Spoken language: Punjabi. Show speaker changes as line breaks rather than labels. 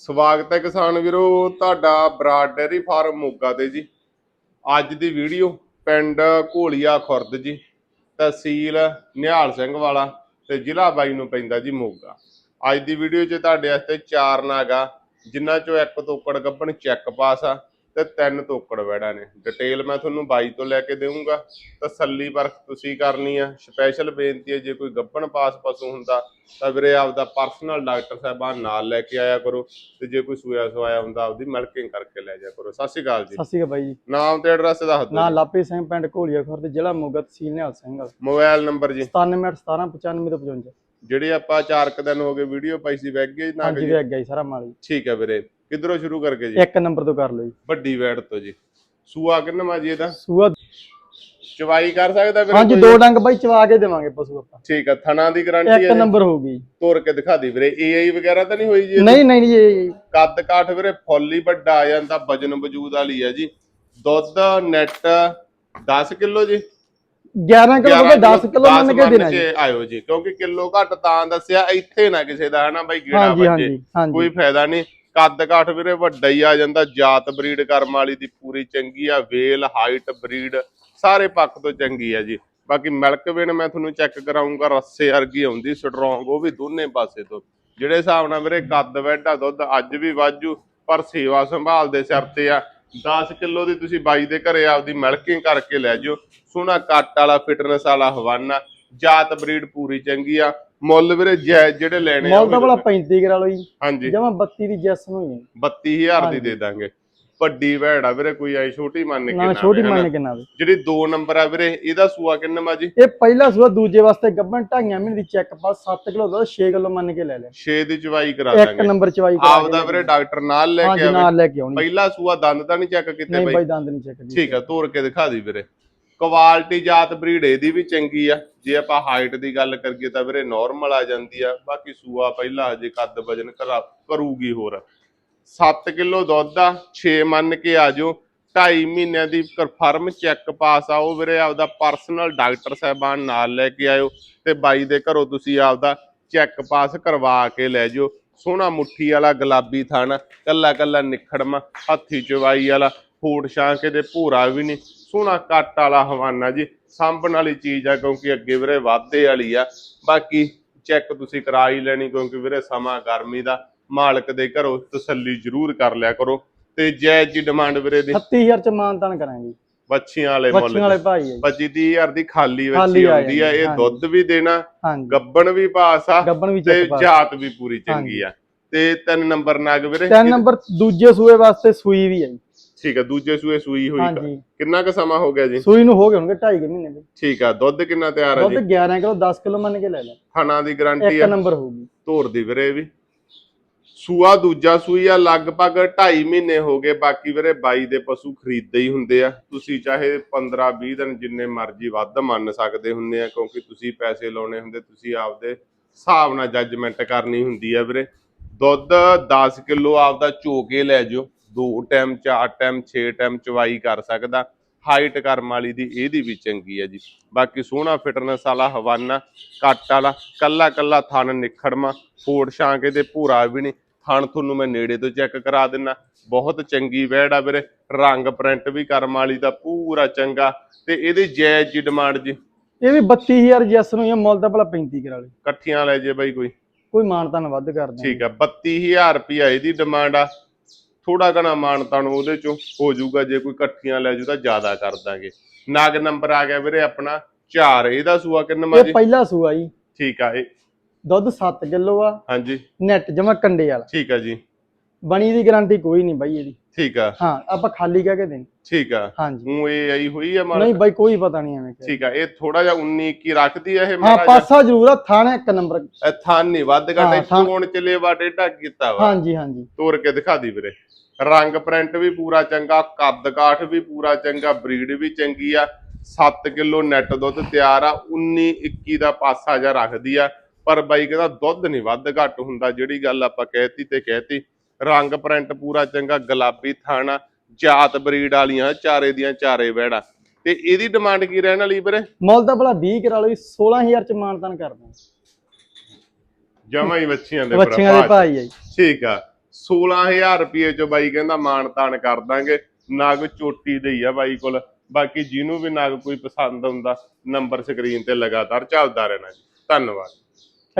ਸਵਾਗਤ ਹੈ ਕਿਸਾਨ ਵੀਰੋ, ਤੁਹਾਡਾ ਬਰਾਡ ਡੈਰੀ ਫਾਰਮ ਮੋਗਾ ਤੇ ਜੀ। ਅੱਜ ਦੀ ਵੀਡੀਓ ਪਿੰਡ ਘੋਲੀਆ ਖੁਰਦ ਜੀ, ਤਹਿਸੀਲ ਨਿਹਾਲ ਸਿੰਘ ਵਾਲਾ ਤੇ ਜ਼ਿਲ੍ਹਾ ਬਾਈ ਨੂੰ ਪੈਂਦਾ ਜੀ ਮੋਗਾ। ਅੱਜ ਦੀ ਵੀਡੀਓ 'ਚ ਤੁਹਾਡੇ ਵਾਸਤੇ ਚਾਰ ਨਾਗਾ ਜਿਨ੍ਹਾਂ 'ਚੋਂ ਇੱਕ ਤੋਕੜ ਗੱਭਣ ਚੈੱਕ ਪਾਸ ਆ। ਤੇ ਤਿੰਨ ਤੋਕੜ ਵੈੜਾ ਨੇ। ਡਿਟੇਲ ਮੈਂ ਤੁਹਾਨੂੰ ਬਾਈ ਤੋਂ ਲੈ ਕੇ ਦੇਵਾਂਗਾ ਤਸੱਲੀ ਪਰਖ ਤੁਸੀਂ ਕਰਨੀ ਆ। ਸਪੈਸ਼ਲ ਬੇਨਤੀ ਹੈ ਜੇ ਕੋਈ ਗੱਭਣ ਪਾਸ ਪਸ਼ੂ ਹੁੰਦਾ ਤਾਂ ਵੀਰੇ ਆਪਦਾ ਪਰਸਨਲ ਡਾਕਟਰ ਸਾਹਿਬਾਨ ਨਾਲ ਲੈ ਕੇ ਆਇਆ ਕਰੋ। ਤੇ ਜੇ ਕੋਈ ਸੂਇਆ ਸਵਾਇਆ ਹੁੰਦਾ ਆਪਦੀ ਮਿਲਕਿੰਗ ਕਰਕੇ ਲੈ ਜਾਇਆ ਕਰੋ। ਸਤਿ ਸ਼੍ਰੀ ਅਕਾਲ ਜੀ।
ਸਤਿ ਸ਼੍ਰੀ ਅਕਾਲ ਬਾਈ ਜੀ।
ਨਾਮ ਤੇ ਐਡਰੈਸ ਦੱਸ ਦਿਓ।
ਨਾਂ
ਜੀ।
ਲਾਪੀ ਸਿੰਘ ਪਿੰਡ ਘੋਲੀਆ ਖੁਰਦ ਜ਼ਿਲ੍ਹਾ ਮੋਗਾ ਤਹਿਸੀਲ ਨਿਹਾਲ ਸਿੰਘ।
ਮੋਬਾਈਲ ਨੰਬਰ ਜੀ।
971795 ਤੋਂ 55
ਜਿਹੜੇ ਆਪਾਂ ਚਾਰ ਕੁ ਦਿਨ ਹੋ ਗਏ ਵੀਡੀਓ ਪਾਈ ਸੀ ਵੈਗ ਗਏ ਨਾ
ਹਾਂਜੀ ਹੀ ਸਾਰਾ ਮਾਲ
ਠੀਕ ਹੈ ਵੀਰੇ। ਕਿੱਧਰੋਂ ਸ਼ੁਰੂ ਕਰਕੇ
ਜੀ? ਇੱਕ ਨੰਬਰ ਤੋਂ ਕਰ ਲਓ ਜੀ।
ਵੱਡੀ ਵੈੜ ਤੋਂ ਜੀ। ਸੂਆ ਕਿੰਨਾ ਜੀ ਇਹਦਾ?
ਸੂਆ
ਚਵਾਈ ਕਰ ਸਕਦਾ ਵੀਰੇ
ਹਾਂਜੀ? ਦੋ ਡੰਗ ਬਾਈ ਚਵਾ ਕੇ ਦੇਵਾਂਗੇ ਪਸ਼ੂ ਆਪਾਂ।
ਠੀਕ ਹੈ ਥਣਾ ਦੀ ਗਾਰੰਟੀ ਹੈ
ਇੱਕ? ਨੰਬਰ ਹੋਊਗੀ।
ਤੋਰ ਕੇ ਦਿਖਾ ਦੀ ਵੀਰੇ ਏਆਈ ਵਗੈਰਾ ਤਾਂ ਨਹੀਂ ਹੋਈ ਜੀ?
ਨਹੀਂ ਨਹੀਂ ਜੀ
ਕੱਦ ਕਾਠ ਵੀਰੇ ਫੁੱਲ ਹੀ ਵੱਡਾ ਆ ਜਾਂਦਾ ਵਜਨ ਵਜੂਦ ਵਾਲੀ ਹੈ ਜੀ। ਦੁੱਧ ਨੈਟ 10 ਕਿਲੋ ਜੀ?
11 ਕਿਲੋ ਤੋਂ 10 ਕਿਲੋ ਮੰਨ ਕੇ ਦੇਣਾ ਜੀ।
ਆਇਓ ਜੀ ਕਿਉਂਕਿ ਕਿਲੋ ਘੱਟ ਤਾਂ ਦੱਸਿਆ ਇੱਥੇ ਨਾ ਕਿਸੇ ਦਾ ਹਨਾ ਬਾਈ ਗੇੜਾ ਵੱਜੇ। ਕੋਈ ਫਾਇਦਾ ਨਹੀਂ। ਕੱਦ ਕਾਠ ਵੀਰੇ ਵੱਡਾ ਹੀ ਆ ਜਾਂਦਾ, ਜਾਤ ਬਰੀਡ ਕਰਮ ਵਾਲੀ ਦੀ ਪੂਰੀ ਚੰਗੀ ਆ, ਵੇਲ, ਹਾਈਟ, ਬਰੀਡ, ਸਾਰੇ ਪੱਖ ਤੋਂ ਚੰਗੀ ਆ ਜੀ। ਬਾਕੀ ਮਿਲਕ ਵੇਨ ਮੈਂ ਤੁਹਾਨੂੰ ਚੈੱਕ ਕਰਾਉਂਗਾ ਰੱਸੇ ਵਰਗੀ ਆਉਂਦੀ ਸਟਰੋਂਗ ਉਹ ਵੀ ਦੋਨੇ ਪਾਸੇ ਤੋਂ। ਜਿਹੜੇ ਹਿਸਾਬ ਨਾਲ ਵੀਰੇ ਕੱਦ ਵੈਡਾ ਦੁੱਧ ਅੱਜ ਵੀ ਵਾਜੂ, ਪਰ ਸੇਵਾ ਸੰਭਾਲ ਦੇ ਸਿਰ ਤੇ ਆ। 10 ਕਿਲੋ ਦੀ ਤੁਸੀਂ ਬਾਈ ਦੇ ਘਰੇ ਆਪਦੀ ਮਿਲਕਿੰਗ ਕਰਕੇ ਲੈ ਜਿਓ। ਸੋਹਣਾ ਕੱਟ ਵਾਲਾ ਫਿਟਨੈਸ ਵਾਲਾ ਹਵਾਨਾ, ਜਾਤ ਬਰੀਡ ਪੂਰੀ ਚੰਗੀ ਆ। ਮੁੱਲ ਵੀਰੇ ਜਿਹੜੇ ਲੈਣੇ ਆ
ਮੁੱਲ ਤਾਂ ਭਲਾ 35 ਕਰਾ ਲਓ ਜੀ।
ਹਾਂਜੀ।
ਜਮਾ 32 ਦੀ ਜੈਸ ਨੂੰ ਹੀ ਹੈ।
32000 ਦੀ ਦੇ ਦਾਂਗੇ। ਵੱਡੀ ਭੈੜ ਆ ਵੀਰੇ ਕੋਈ ਐ ਛੋਟੀ ਮੰਨ ਕੇ
ਨਾ ਛੋਟੀ। ਮੰਨ ਕੇ ਨਾ
ਜਿਹੜੀ 2 ਨੰਬਰ ਆ ਵੀਰੇ ਇਹਦਾ ਸੂਆ ਕਿੰਨਾ ਮਾ ਜੀ?
ਇਹ ਪਹਿਲਾ ਸੂਆ ਦੂਜੇ ਵਾਸਤੇ ਗੱਬਣ ਢਾਈਆਂ ਮਹੀਨੇ ਦੀ ਚੈੱਕ ਪਾਸ 7 ਕਿਲੋ ਦਾ 6 ਕਿਲੋ ਮੰਨ ਕੇ ਲੈ ਲਿਆ।
6 ਦੀ ਚਵਾਈ ਕਰਾ
ਇੱਕ
ਦਾਂਗੇ
ਨੰਬਰ ਚਵਾਈ ਕਰਾ
ਆਪਦਾ ਵੀਰੇ ਡਾਕਟਰ ਨਾਲ ਲੈ ਕੇ ਆਵੇ।
ਨਾਲ ਲੈ ਕੇ ਆਉਣੀ।
ਪਹਿਲਾ ਸੂਆ ਦੰਦ ਤਾਂ ਨਹੀਂ ਚੈੱਕ ਕੀਤੇ
ਨਹੀਂ
ਬਾਈ?
ਬਾਈ ਦੰਦ ਨਹੀਂ ਚੈੱਕ
ਠੀਕ ਆ ਤੋੜ ਕੇ ਦਿਖਾ ਦੀ ਵੀਰੇ। ਕੁਆਲਿਟੀ ਜਾਤ ਬਰੀਡ ਇਹਦੀ ਵੀ ਚੰਗੀ ਆ। ਜੇ ਆਪਾਂ ਹਾਈਟ ਦੀ ਗੱਲ ਕਰੀਏ ਤਾਂ ਵੀਰੇ ਨਾਰਮਲ ਆ ਜਾਂਦੀ ਆ। ਬਾਕੀ ਸੂਆ ਪਹਿਲਾ ਹਜੇ ਕੱਦ ਵਜਨ ਕਰਾ- ਕਰੂਗੀ ਹੋਰ। 7 ਕਿਲੋ ਦੁੱਧ ਆ 6 ਮੰਨ ਕੇ ਆ ਜਾਓ 2.5 ਮਹੀਨਿਆਂ ਦੀ ਕਨਫਰਮ ਚੈੱਕ ਪਾਸ ਆ। ਉਹ ਵੀਰੇ ਆਪਦਾ ਪਰਸਨਲ ਡਾਕਟਰ ਸਾਹਿਬਾਨ ਨਾਲ ਲੈ ਕੇ ਆਇਓ ਤੇ ਬਾਈ ਦੇ ਘਰੋਂ ਤੁਸੀਂ ਆਪਦਾ ਚੈੱਕ ਪਾਸ ਕਰਵਾ ਕੇ ਲੈ ਜਿਓ। ਸੋਹਣਾ ਮੁੱਠੀ ਵਾਲਾ ਗੁਲਾਬੀ ਥਣ ਕੱਲਾ ਕੱਲਾ ਨਿਖੜਮਾ, ਹੱਥੀ ਚਵਾਈ ਵਾਲਾ ਫੂਟ ਛਾਂਕੇ ਦੇ ਭੂਰਾ ਵੀ ਨਹੀਂ। ਸੋਹਣਾ ਕੱਟ ਵਾਲਾ ਹਵਾਨਾ ਜੀ ਸਾਂਭਣ ਵਾਲੀ ਚੀਜ਼ ਆ ਕਿਉਂਕਿ ਅੱਗੇ ਵੀਰੇ ਵਾਧੇ ਵਾਲੀ ਆ। ਬਾਕੀ ਚੈੱਕ ਤੁਸੀਂ ਕਰਾ ਹੀ ਲੈਣੀ ਕਿਉਂਕਿ ਵੀਰੇ ਸਮਾਂ ਗਰਮੀ ਦਾ ਮਾਲਕ ਦੇ ਘਰੋਂ ਤਸੱਲੀ ਜ਼ਰੂਰ ਕਰ ਲਿਆ ਕਰੋ। ਤੇ ਜੈ ਜੀ ਡਿਮਾਂਡ ਵੀਰੇ ਦੀ।
30000 ਚ ਮਾਨਤਾਨ ਕਰਾਂਗੇ।
ਬੱਚੀਆਂ ਵਾਲੇ
ਬੱਚੀਆਂ
ਮੁੱਲ
ਵਾਲੇ ਭਾਈ ਹੈ ਜੀ।
25000 ਦੀ ਖਾਲੀ ਬੱਚੀ
ਆ
ਆਉਂਦੀ ਆ ਇਹ ਦੁੱਧ ਵੀ ਦੇਣਾ ਗੱਬਣ ਵੀ ਪਾਸ ਆ ਤੇ ਜਾਤ ਵੀ ਪੂਰੀ ਚੰਗੀ ਆ। ਤੇ ਤਿੰਨ ਨੰਬਰ ਨਾਗ ਵੀਰੇ
ਤਿੰਨ ਨੰਬਰ ਦੂਜੇ ਸੂਏ ਵਾਸਤੇ ਸੂਈ ਵੀ ਹੈ ਜੀ।
ਠੀਕ ਆ ਦੂਜੇ ਸੂਏ ਸੂਈ ਹੋਈ
ਹਾਂਜੀ।
ਕਿੰਨਾ ਕੁ ਸਮਾਂ ਹੋ ਗਿਆ ਜੀ?
ਸੂਈ ਨੂੰ ਹੋ ਗਏ ਹੋਣਗੇ 2.5 ਮਹੀਨੇ ਦੇ।
ਠੀਕ ਆ ਦੁੱਧ ਕਿੰਨਾ ਤਿਆਰ ਆ
ਦੁੱਧ
ਜੀ
11 ਕਿਲੋ 10 ਕਿਲੋ ਮੰਨ ਕੇ ਲੈ ਲੈ
ਖਾਣਾ ਦੀ ਗਾਰੰਟੀ
ਇੱਕ
ਆ।
ਨੰਬਰ ਹੋਊਗੀ।
ਧੋਰ ਦੀ ਵੀਰੇ ਵੀ। ਸੂਆ ਦੂਜਾ ਸੂਈ ਆ ਲਗਭਗ 2.5 ਮਹੀਨੇ ਹੋ ਗਏ। ਬਾਕੀ ਵੀਰੇ ਬਾਈ ਦੇ ਪਸ਼ੂ ਖਰੀਦਦੇ ਹੀ ਹੁੰਦੇ ਆ। ਤੁਸੀਂ ਚਾਹੇ 15 20 ਦਿਨ ਜਿੰਨੇ ਮਰਜ਼ੀ ਵੱਧ ਮੰਨ ਸਕਦੇ ਹੁੰਦੇ ਆ ਕਿਉਂਕਿ ਤੁਸੀਂ ਪੈਸੇ ਲਾਉਣੇ ਹੁੰਦੇ ਤੁਸੀਂ ਆਪਦੇ ਹਿਸਾਬ ਨਾਲ ਜੱਜਮੈਂਟ ਕਰਨੀ ਹੁੰਦੀ ਆ ਵੀਰੇ। ਦੁੱਧ 10 ਕਿਲੋ ਆਪਦਾ ਚੋ ਕੇ ਲੈ ਜਾਓ। ਦੋ ਟਾਈਮ ਚਾਰ ਟਾਈਮ 6 ਟਾਈਮ ਚਵਾਈ ਕਰ ਸਕਦਾ। ਹਾਈਟ ਕਰਮ ਵਾਲੀ ਦੀ ਇਹਦੀ ਵੀ ਚੰਗੀ ਆ ਜੀ। ਬਾਕੀ ਸੋਹਣਾ ਫਿਟਨੈਸ ਵਾਲਾ ਹਵਾਨਾ ਕੱਟ ਵਾਲਾ ਕੱਲਾ ਕੱਲਾ ਥਣ ਨਿਖੜਮਾ ਫੋੜ ਛਾਂਕੇ ਤੇ ਭੂਰਾ ਵੀ ਨਹੀਂ। ਥਣ ਤੁਹਾਨੂੰ ਮੈਂ ਨੇੜੇ ਤੋਂ ਚੈੱਕ ਕਰਾ ਦਿੰਨਾ। ਬਹੁਤ ਚੰਗੀ ਵੈੜ ਆ ਵੀਰੇ। ਰੰਗ ਪ੍ਰਿੰਟ ਵੀ ਕਰਮ ਵਾਲੀ ਦਾ ਪੂਰਾ ਚੰਗਾ। ਤੇ ਇਹਦੀ ਜਾਇਜ਼ ਜੀ ਡਿਮਾਂਡ ਜੀ।
ਇਹ ਵੀ 32000 ਜੈਸ ਨੂੰ ਇਹ ਮੁੱਲ ਤਾਂ ਭਲਾ 35 ਕਰਾ ਲੈ
ਇਕੱਠੀਆਂ ਲੈ ਜੇ ਬਾਈ ਕੋਈ।
ਕੋਈ ਮਾਨਤਾਨ ਵੱਧ ਕਰ ਦਾਂਗੇ
ਠੀਕ ਆ 32000 ਰੁਪਿਆ ਇਹਦੀ ਡਿਮਾਂਡ ਆ। ਥੋੜਾ ਘਣਾ ਮਾਨਤਾ ਨੂੰ ਉਹਦੇ ਚੋਂ ਹੋ ਜਾਊਗਾ ਜੇ ਕੋਈ ਇਕੱਠੀਆਂ ਲੈ ਜੂ ਤਾਂ ਜ਼ਿਆਦਾ ਕਰ ਦਾਂਗੇ। ਨਗ ਨੰਬਰ ਆ ਗਿਆ ਵੀਰੇ ਆਪਣਾ 4 ਇਹਦਾ ਸੂਆ ਕਿੰਨਾ
ਇਹ
ਜੀ?
ਪਹਿਲਾ ਸੂਆ ਜੀ।
ਠੀਕ ਆ ਇਹ
ਦੁੱਧ 7 ਕਿਲੋ ਆ
ਹਾਂਜੀ।
ਨੈਟ ਜਮਾ ਕੰਡੇ ਵਾਲਾ।
ਠੀਕ ਆ ਜੀ।
ਬਣੀ ਦੀ ਗਾਰੰਟੀ ਕੋਈ ਨਹੀਂ ਬਾਈ ਇਹਦੀ।
ਠੀਕ ਆ।
ਹਾਂ ਆਪਾਂ ਖਾਲੀ ਕਹਿ ਕੇ ਦੇਣੀ।
ਠੀਕ ਆ।
ਹਾਂਜੀ।
ਹੂੰ ਇਹ ਆਈ ਹੋਈ ਆ ਮਾਲ
ਨਹੀਂ ਬਾਈ ਕੋਈ ਪਤਾ ਨਹੀਂ ਐਵੇਂ।
ਠੀਕ ਆ ਇਹ ਥੋੜਾ ਜਿਹਾ 19 21 ਰੱਖਦੀ ਆ ਇਹ
ਹਾਂ ਪਾਸਾ ਜ਼ਰੂਰ ਆ ਥਾਣਾ ਇੱਕ ਨੰਬਰ।
ਜਿਹਾ ਥਾਨ ਨਹੀਂ ਵੱਧ ਘੱਟ
ਥਾਨ-
ਕੋਣ ਚਲੇ ਵਾ ਡੇਟਾ ਕੀਤਾ ਵਾ।
ਹਾਂਜੀ ਹਾਂਜੀ।
ਤੋੜ ਕੇ ਦਿਖਾ ਦੀ ਵੀਰੇ। ਰੰਗ ਪ੍ਰਿੰਟ ਵੀ ਪੂਰਾ ਚੰਗਾ ਕੱਦ ਕਾਠ ਵੀ ਪੂਰਾ ਚੰਗਾ ਬਰੀਡ ਵੀ ਚੰਗੀ ਆ। 7 ਕਿਲੋ ਨੈਟ ਦੁੱਧ ਤਿਆਰ ਆ 19 21 ਦਾ ਪਾਸਾ ਜਾ ਰੱਖਦੀ ਆ। ਪਰ ਬਾਈ ਕਹਿੰਦਾ ਦੁੱਧ ਨਹੀਂ ਵੱਧ ਘੱਟ ਹੁੰਦਾ ਜਿਹੜੀ ਗੱਲ ਆਪਾਂ ਕਹਿਤੀ ਤੇ ਕਹਿਤੀ। ਰੰਗ ਪ੍ਰਿੰਟ ਪੂਰਾ ਚੰਗਾ ਗੁਲਾਬੀ ਥਾਣਾ ਜਾਤ ਬਰੀਡ ਵਾਲੀਆਂ ਚਾਰੇ ਦੀਆਂ ਚਾਰੇ ਵਹਿੜਾ ਤੇ ਇਹਦੀ ਡਿਮਾਂਡ ਕੀ ਰਹਿਣ ਵਾਲੀ ਵੀਰੇ?
ਮੁੱਲ ਤਾਂ ਭਲਾ 20 ਕਰਾ ਜੀ 16000 ਚ ਮਾਨਤਾਨ ਕਰ ਦਾਂਗੇ
ਜਮਾ ਹੀ ਬੱਚੀਆਂ ਦੇ
ਬੱਚੀਆਂ ਦੇ ਭਾਈ ਆ
ਠੀਕ ਆ। 16000 ਰੁਪਏ ਚ ਬਾਈ ਕਹਿੰਦਾ ਮਾਣ ਤਾਣ ਕਰ ਦਾਂਗੇ। ਨਗ ਚੋਟੀ ਦੇ ਹੀ ਆ ਬਾਈ ਕੋਲ। ਬਾਕੀ ਜਿਹਨੂੰ ਵੀ ਨਗ ਕੋਈ ਪਸੰਦ ਆਉਂਦਾ ਨੰਬਰ ਸਕਰੀਨ ਤੇ ਲਗਾਤਾਰ ਚੱਲਦਾ ਰਹਿਣਾ ਜੀ। ਧੰਨਵਾਦ।